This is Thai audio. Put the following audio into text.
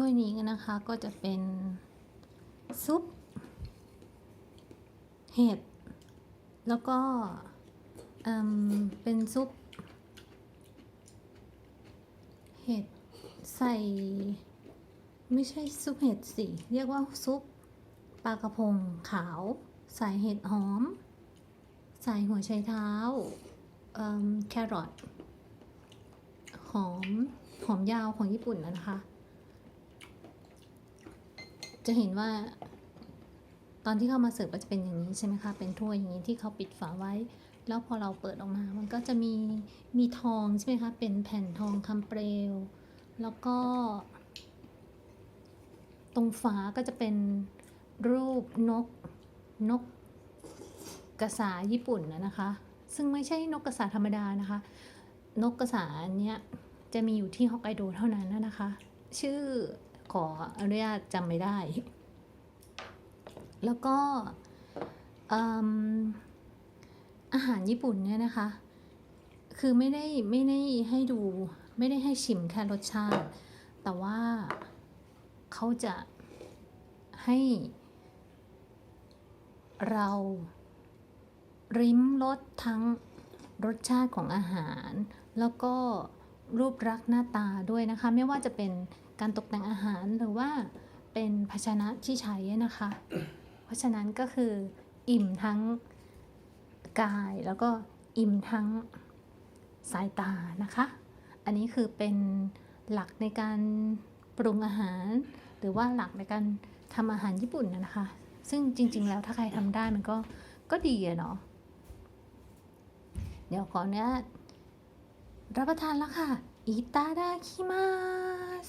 ถ้วยนี้นะคะก็จะเป็นซุปเห็ด แล้วก็เอิ่มเป็นซุป เห็ดใส่ ไม่ใช่ซุปเห็ดสิ เรียกว่าซุปปลากระพงขาว ใส่เห็ดหอม ใส่หัวไชเท้าแครอทหอม หอมยาวของญี่ปุ่นนะคะ จะเห็นว่า ตอนที่เข้ามาเสิร์ฟก็จะเป็นอย่างนี้ใช่ไหมคะ เป็นถ้วยอย่างนี้ที่เขาปิดฝาไว้ แล้วพอเราเปิดออกมา มันก็จะมีมีทองใช่ไหมคะ เป็นแผ่นทองคำเปลว แล้วก็ ตรงฝาก็จะเป็นรูปนกนกกระสาญี่ปุ่นนะนะคะ ซึ่งไม่ใช่นกกระสาธรรมดานะคะ นกกระสาอันเนี้ยจะมีอยู่ที่ฮอกไกโดเท่านั้นนะคะ ชื่อ ขออนุญาตจำไม่ได้ แล้วก็อาหารญี่ปุ่นเนี่ยนะคะ คือไม่ได้ไม่ได้ให้ดูไม่ได้ให้ชิมแค่รสชาติ แต่ว่าเขาจะให้เราริมรสทั้งรสชาติของอาหาร แล้วก็ รูปลักษณ์หน้าตาด้วยนะคะ ไม่ว่าจะเป็นการตกแต่งอาหารหรือว่าเป็นภาชนะที่ใช้นะคะ เพราะฉะนั้นก็คืออิ่มทั้งกายแล้วก็อิ่มทั้งสายตานะคะ อันนี้คือเป็นหลักในการปรุงอาหาร หรือว่าหลักในการทำอาหารญี่ปุ่นนะนะคะ ซึ่งจริง ๆ แล้วถ้าใครทำได้มันก็ก็ดีอะเนาะเดี๋ยวขออนุญาต รับประทานแล้วค่ะ อิตาดาคิมาส